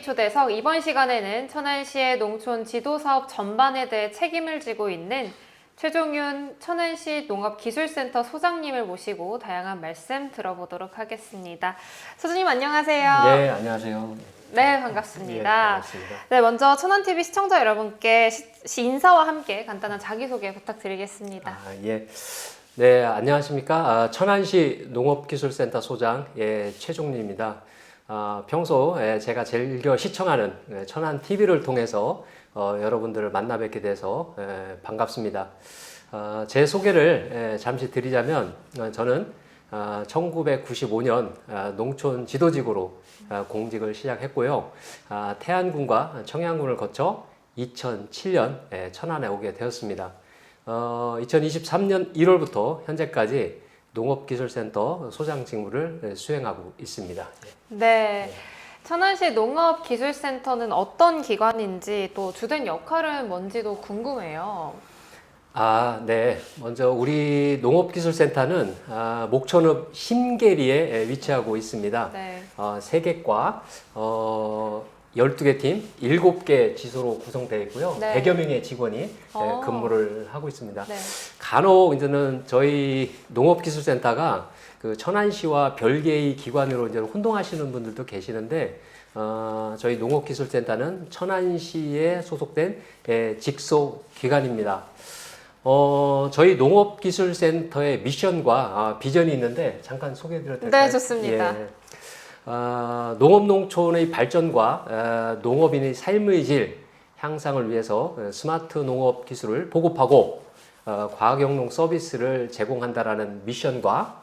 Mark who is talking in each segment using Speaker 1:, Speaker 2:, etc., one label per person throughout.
Speaker 1: TV 초대석 이번 시간에는 천안시의 농촌 지도 사업 전반에 대해 책임을 지고 있는 최종윤 천안시 농업기술센터 소장님을 모시고 다양한 말씀 들어보도록 하겠습니다. 소장님 안녕하세요.
Speaker 2: 네, 안녕하세요.
Speaker 1: 네,
Speaker 2: 예,
Speaker 1: 반갑습니다.
Speaker 2: 반갑습니다.
Speaker 1: 네, 먼저 천안TV 시청자 여러분께 시, 시 인사와 함께 간단한 자기소개 부탁드리겠습니다.
Speaker 2: 아, 예. 네, 안녕하십니까. 아, 천안시 농업기술센터 소장 예, 최종리입니다. 아, 평소 예, 제가 즐겨 시청하는 예, 천안 TV를 통해서 어, 여러분들을 만나 뵙게 돼서 예, 반갑습니다. 아, 제 소개를 예, 잠시 드리자면 어, 저는 아, 1995년 아, 농촌 지도직으로 아, 공직을 시작했고요. 아, 태안군과 청양군을 거쳐 2007년 예, 천안에 오게 되었습니다. 어, 2023년 1월부터 현재까지 농업기술센터 소장 직무를 예, 수행하고 있습니다.
Speaker 1: 네. 천안시 농업기술센터는 어떤 기관인지 또 주된 역할은 뭔지도 궁금해요.
Speaker 2: 아, 네. 먼저 우리 농업기술센터는 아, 목천읍 신계리에 예, 위치하고 있습니다.
Speaker 1: 네.
Speaker 2: 어, 세계과 어, 12개 팀, 7개 지소로 구성되어 있고요.
Speaker 1: 네.
Speaker 2: 100여 명의 직원이 예,
Speaker 1: 어.
Speaker 2: 근무를 하고 있습니다.
Speaker 1: 네.
Speaker 2: 간혹 이제는 저희 농업기술센터가 그 천안시와 별개의 기관으로 이제 혼동하시는 분들도 계시는데 어, 저희 농업기술센터는 천안시에 소속된 예, 직속 기관입니다. 어, 저희 농업기술센터의 미션과 아, 비전이 있는데 잠깐 소개해드려도 될까요?
Speaker 1: 네, 좋습니다.
Speaker 2: 예. 아, 농업농촌의 발전과 아, 농업인의 삶의 질 향상을 위해서 어, 스마트 농업 기술을 보급하고 어, 과학영농 서비스를 제공한다라는 미션과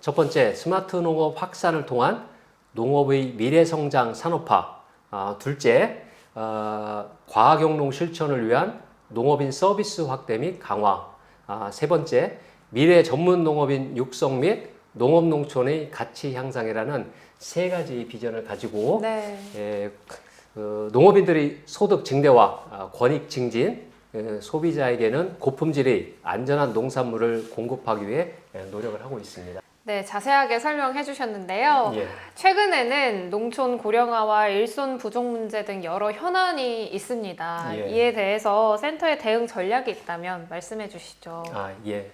Speaker 2: 첫 번째 스마트 농업 확산을 통한 농업의 미래 성장 산업화, 아, 둘째 어, 과학영농 실천을 위한 농업인 서비스 확대 및 강화, 아, 세 번째 미래 전문 농업인 육성 및 농업 농촌의 가치 향상이라는 세 가지 비전을 가지고
Speaker 1: 네.
Speaker 2: 예, 그 농업인들의 소득 증대와 아, 권익 증진, 예, 소비자에게는 고품질의 안전한 농산물을 공급하기 위해 예, 노력을 하고 있습니다.
Speaker 1: 네, 자세하게 설명해 주셨는데요.
Speaker 2: 예.
Speaker 1: 최근에는 농촌 고령화와 일손 부족 문제 등 여러 현안이 있습니다.
Speaker 2: 예.
Speaker 1: 이에 대해서 센터의 대응 전략이 있다면 말씀해 주시죠.
Speaker 2: 아, 예.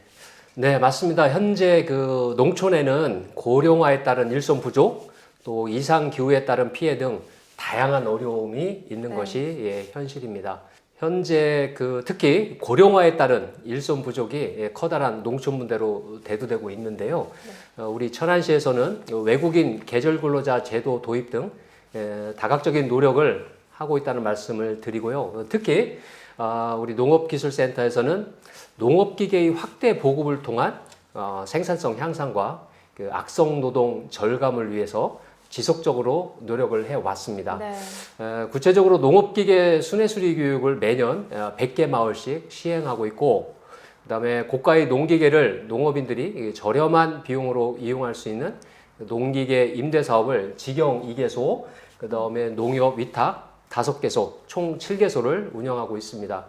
Speaker 2: 네, 맞습니다. 현재 그 농촌에는 고령화에 따른 일손 부족, 또 이상 기후에 따른 피해 등 다양한 어려움이 있는
Speaker 1: 네.
Speaker 2: 것이 예, 현실입니다. 현재 그 특히 고령화에 따른 일손 부족이 예, 커다란 농촌 문제로 대두되고 있는데요. 어, 우리 천안시에서는 외국인 계절 근로자 제도 도입 등 예, 다각적인 노력을 하고 있다는 말씀을 드리고요. 어, 특히 아, 우리 농업기술센터에서는 농업기계의 확대 보급을 통한 어, 생산성 향상과 그 악성 노동 절감을 위해서 지속적으로 노력을 해 왔습니다.
Speaker 1: 네.
Speaker 2: 에, 구체적으로 농업기계 순회수리 교육을 매년 어, 100개 마을씩 시행하고 있고 그다음에 고가의 농기계를 농업인들이 이 저렴한 비용으로 이용할 수 있는 농기계 임대 사업을 직영 2개소, 그다음에 농협 위탁 5개소, 총 7개소를 운영하고 있습니다.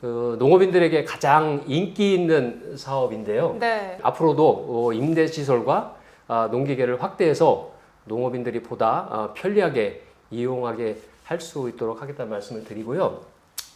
Speaker 2: 그 농업인들에게 가장 인기 있는 사업인데요.
Speaker 1: 네.
Speaker 2: 앞으로도 어, 임대 시설과 아, 농기계를 확대해서 농업인들이 보다 아, 편리하게 이용하게 할 수 있도록 하겠다는 말씀을 드리고요.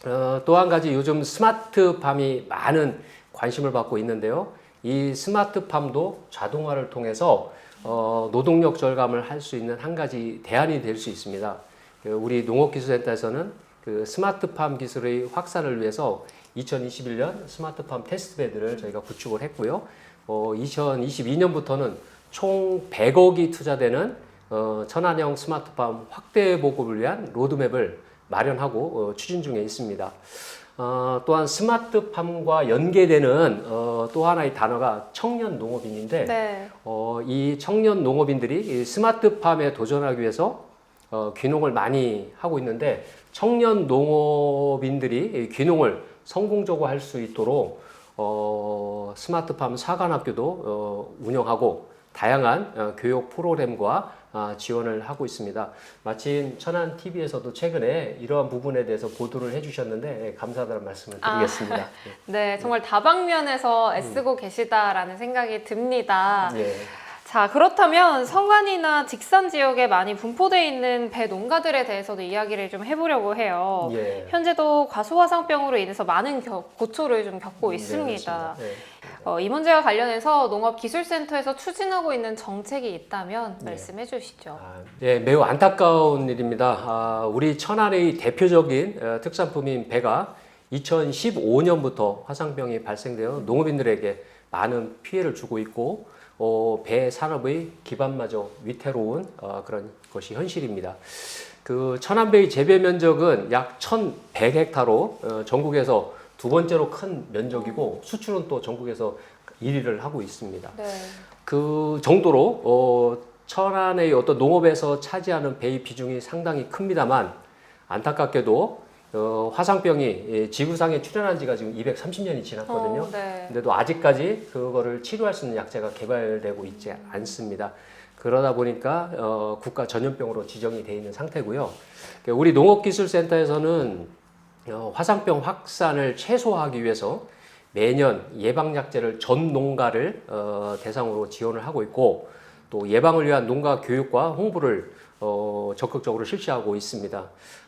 Speaker 2: 어, 또한 가지 요즘 스마트팜이 많은 관심을 받고 있는데요. 이 스마트팜도 자동화를 통해서 어, 노동력 절감을 할 수 있는 한 가지 대안이 될 수 있습니다. 그 우리 농업기술센터에서는 그 스마트팜 기술의 확산을 위해서 2021년 스마트팜 테스트베드를 저희가 구축을 했고요. 어, 2022년부터는 총 100억이 투자되는 어, 천안형 스마트팜 확대 보급을 위한 로드맵을 마련하고 어, 추진 중에 있습니다. 어, 또한 스마트팜과 연계되는 어, 또 하나의 단어가 청년 농업인인데
Speaker 1: 네.
Speaker 2: 어, 이 청년 농업인들이 이 스마트팜에 도전하기 위해서 어, 귀농을 많이 하고 있는데 청년 농업인들이 이 귀농을 성공적으로 할 수 있도록 어, 스마트팜 사관학교도 어, 운영하고 다양한 어, 교육 프로그램과 아, 지원을 하고 있습니다. 마침 천안 TV에서도 최근에 이러한 부분에 대해서 보도를 해주셨는데 예, 감사하다는 말씀을
Speaker 1: 아.
Speaker 2: 드리겠습니다.
Speaker 1: 네, 정말 다방면에서 애쓰고 계시다라는 생각이 듭니다.
Speaker 2: 예.
Speaker 1: 자, 그렇다면 성안이나 직산 지역에 많이 분포되어 있는 배 농가들에 대해서도 이야기를 좀 해보려고 해요.
Speaker 2: 예.
Speaker 1: 현재도 과수화상병으로 인해서 많은 겨- 고초를 좀 겪고 있습니다.
Speaker 2: 네,
Speaker 1: 어, 이 문제와 관련해서 농업기술센터에서 추진하고 있는 정책이 있다면
Speaker 2: 네.
Speaker 1: 말씀해 주시죠.
Speaker 2: 아, 예, 매우 안타까운 일입니다. 아, 우리 천안의 대표적인 어, 특산품인 배가 2015년부터 화상병이 발생되어 농업인들에게 많은 피해를 주고 있고 어, 배 산업의 기반마저 위태로운 어, 그런 것이 현실입니다. 그 천안배의 재배 면적은 약 1,100헥타로 어, 전국에서 두 번째로 큰 면적이고 수출은 또 전국에서 1위를 하고 있습니다.
Speaker 1: 네.
Speaker 2: 그 정도로 어, 천안의 어떤 농업에서 차지하는 배의 비중이 상당히 큽니다만 안타깝게도 어, 화상병이 예, 지구상에 출현한 지가 지금 230년이 지났거든요.
Speaker 1: 어, 네.
Speaker 2: 근데도 아직까지 그거를 치료할 수 있는 약제가 개발되고 있지 않습니다. 그러다 보니까 어, 국가 전염병으로 지정이 돼 있는 상태고요. 그러니까 우리 농업기술센터에서는 어, 화상병 확산을 최소화하기 위해서 매년 예방약제를 전 농가를 어, 대상으로 지원을 하고 있고 또 예방을 위한 농가 교육과 홍보를 어, 적극적으로 실시하고 있습니다.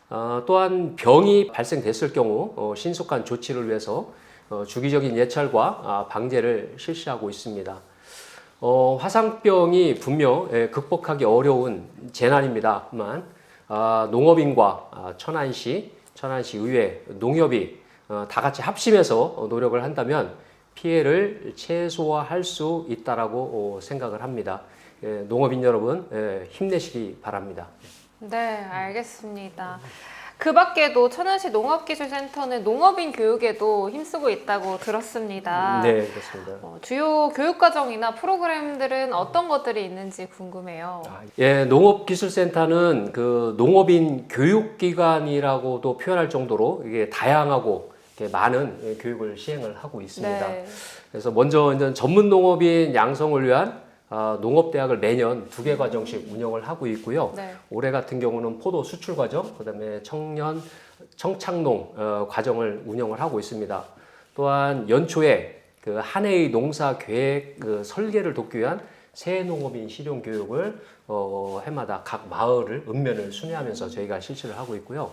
Speaker 2: 어, 또한 병이 발생됐을 경우 어, 신속한 조치를 위해서 어, 주기적인 예찰과 아, 방제를 실시하고 있습니다. 어, 화상병이 분명 예, 극복하기 어려운 재난입니다만 아, 농업인과 아, 천안시, 천안시 의회, 농협이 어, 다 같이 합심해서 어, 노력을 한다면 피해를 최소화할 수 있다라고 어, 생각을 합니다. 예, 농업인 여러분 예, 힘내시기 바랍니다.
Speaker 1: 네, 알겠습니다. 그 밖에도 천안시 농업기술센터는 농업인 교육에도 힘쓰고 있다고 들었습니다.
Speaker 2: 네, 그렇습니다.
Speaker 1: 어, 주요 교육과정이나 프로그램들은 어떤 것들이 있는지 궁금해요.
Speaker 2: 예, 농업기술센터는 그 농업인 교육기관이라고도 표현할 정도로 이게 다양하고 이렇게 많은 예, 교육을 시행을 하고 있습니다.
Speaker 1: 네.
Speaker 2: 그래서 먼저 전문 농업인 양성을 위한 아, 농업대학을 매년 두 개 과정씩 운영을 하고 있고요.
Speaker 1: 네.
Speaker 2: 올해 같은 경우는 포도 수출 과정, 그다음에 청년 청착농 어, 과정을 운영을 하고 있습니다. 또한 연초에 그 한 해의 농사 계획 그 설계를 돕기 위한 새 농업인 실용 교육을 어, 해마다 각 마을을 읍면을 순회하면서 저희가 실시를 하고 있고요.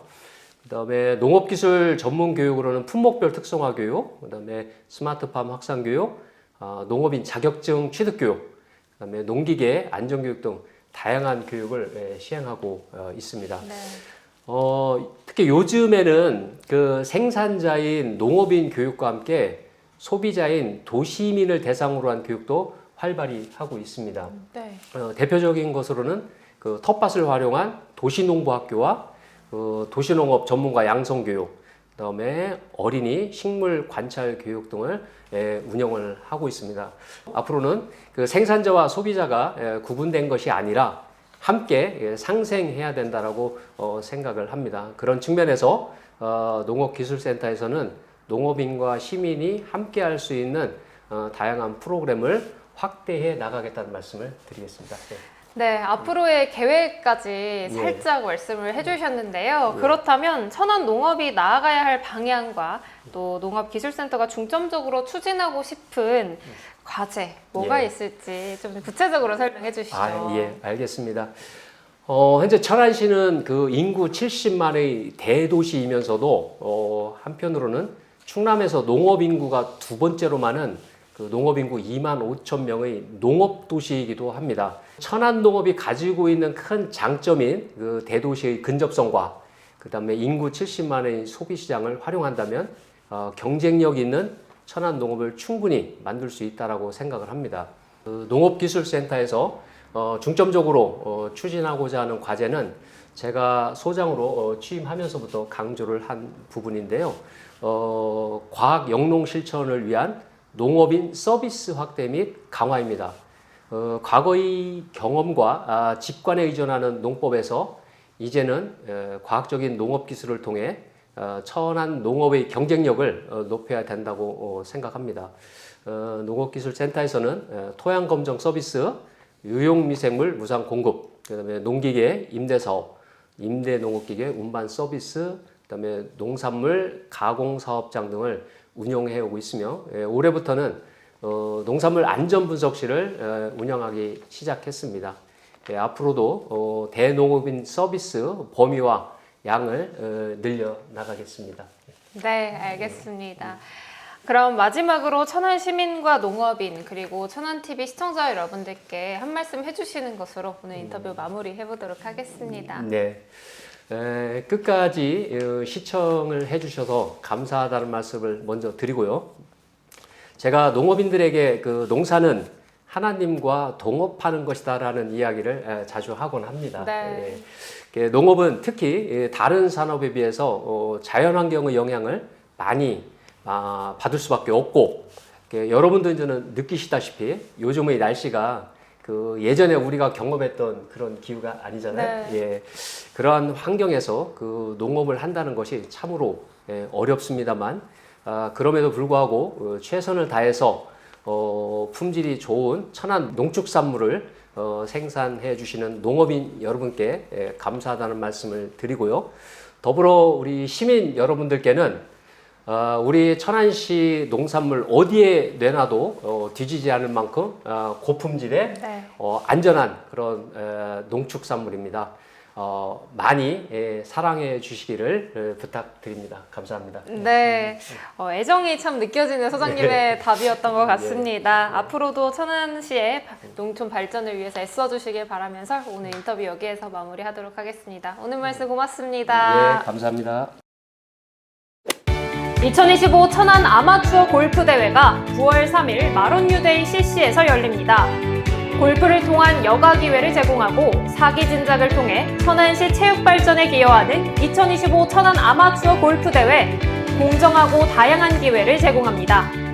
Speaker 2: 그다음에 농업기술 전문 교육으로는 품목별 특성화 교육, 그다음에 스마트팜 확산 교육, 아, 농업인 자격증 취득 교육, 그다음에 농기계 안전 교육 등 다양한 교육을 예, 시행하고 어, 있습니다.
Speaker 1: 네.
Speaker 2: 어, 특히 요즘에는 그 생산자인 농업인 교육과 함께 소비자인 도시민을 대상으로 한 교육도 활발히 하고 있습니다.
Speaker 1: 네.
Speaker 2: 어, 대표적인 것으로는 그 텃밭을 활용한 도시농부학교와 그 도시농업 전문가 양성교육, 그다음에 어린이 식물 관찰 교육 등을 예, 운영을 하고 있습니다. 앞으로는 그 생산자와 소비자가 예, 구분된 것이 아니라 함께 예, 상생해야 된다라고 어, 생각을 합니다. 그런 측면에서 어, 농업기술센터에서는 농업인과 시민이 함께 할 수 있는 어, 다양한 프로그램을 확대해 나가겠다는 말씀을 드리겠습니다. 네.
Speaker 1: 네, 앞으로의 계획까지 살짝 말씀을 해주셨는데요. 그렇다면 천안 농업이 나아가야 할 방향과 또 농업기술센터가 중점적으로 추진하고 싶은 과제 뭐가
Speaker 2: 예.
Speaker 1: 있을지 좀 구체적으로 설명해 주시죠.
Speaker 2: 아, 예, 알겠습니다. 어, 현재 천안시는 그 인구 70만의 대도시이면서도 어, 한편으로는 충남에서 농업 인구가 두 번째로 많은 그 농업 인구 2만 5천 명의 농업 도시이기도 합니다. 천안 농업이 가지고 있는 큰 장점인 그 대도시의 근접성과 그 다음에 인구 70만의 소비 시장을 활용한다면 어, 경쟁력 있는 천안 농업을 충분히 만들 수 있다라고 생각을 합니다. 그 농업기술센터에서 어, 중점적으로 어, 추진하고자 하는 과제는 제가 소장으로 어, 취임하면서부터 강조를 한 부분인데요. 어, 과학 영농 실천을 위한 농업인 서비스 확대 및 강화입니다. 어, 과거의 경험과 아, 직관에 의존하는 농법에서 이제는 에, 과학적인 농업 기술을 통해 어, 천안 농업의 경쟁력을 어, 높여야 된다고 어, 생각합니다. 어, 농업기술센터에서는 에, 토양 검정 서비스, 유용 미생물 무상 공급, 그다음에 농기계 임대 사업, 임대 농업기계 운반 서비스, 그다음에 농산물 가공 사업장 등을 운영해 오고 있으며 예, 올해부터는 어, 농산물 안전 분석실을 어, 운영하기 시작했습니다. 예, 앞으로도 어, 대농업인 서비스 범위와 양을 어, 늘려 나가겠습니다.
Speaker 1: 네, 알겠습니다. 그럼 마지막으로 천안 시민과 농업인 그리고 천안 TV 시청자 여러분들께 한 말씀 해주시는 것으로 오늘 인터뷰 마무리해 보도록 하겠습니다.
Speaker 2: 네. 에, 끝까지 어, 시청을 해주셔서 감사하다는 말씀을 먼저 드리고요. 제가 농업인들에게 그 농사는 하나님과 동업하는 것이다라는 이야기를 에, 자주 하곤 합니다.
Speaker 1: 네.
Speaker 2: 예. 그 농업은 특히 예, 다른 산업에 비해서 어, 자연환경의 영향을 많이 아, 받을 수밖에 없고 그 여러분도 이제는 느끼시다시피 요즘의 날씨가 그 예전에 우리가 경험했던 그런 기후가 아니잖아요. 예. 그러한 환경에서 그 농업을 한다는 것이 참으로 예, 어렵습니다만 아, 그럼에도 불구하고 어, 최선을 다해서 어, 품질이 좋은 천안 농축산물을 어, 생산해 주시는 농업인 여러분께 예, 감사하다는 말씀을 드리고요. 더불어 우리 시민 여러분들께는 어, 우리 천안시 농산물 어디에 내놔도 어, 뒤지지 않을 만큼 어, 고품질의
Speaker 1: 네.
Speaker 2: 어, 안전한 그런 에, 농축산물입니다. 어, 많이 예, 사랑해 주시기를 에, 부탁드립니다. 감사합니다.
Speaker 1: 네, 어, 애정이 참 느껴지는 소장님의 답이었던 것 같습니다. 앞으로도 천안시의 농촌 발전을 위해서 애써 주시길 바라면서 오늘 인터뷰 여기에서 마무리하도록 하겠습니다. 오늘 말씀 고맙습니다.
Speaker 2: 예, 감사합니다.
Speaker 1: 2025 천안 아마추어 골프 대회가 9월 3일 마론유데이 CC에서 열립니다. 골프를 통한 여가 기회를 제공하고 사기 진작을 통해 천안시 체육 발전에 기여하는 2025 천안 아마추어 골프 대회 공정하고 다양한 기회를 제공합니다.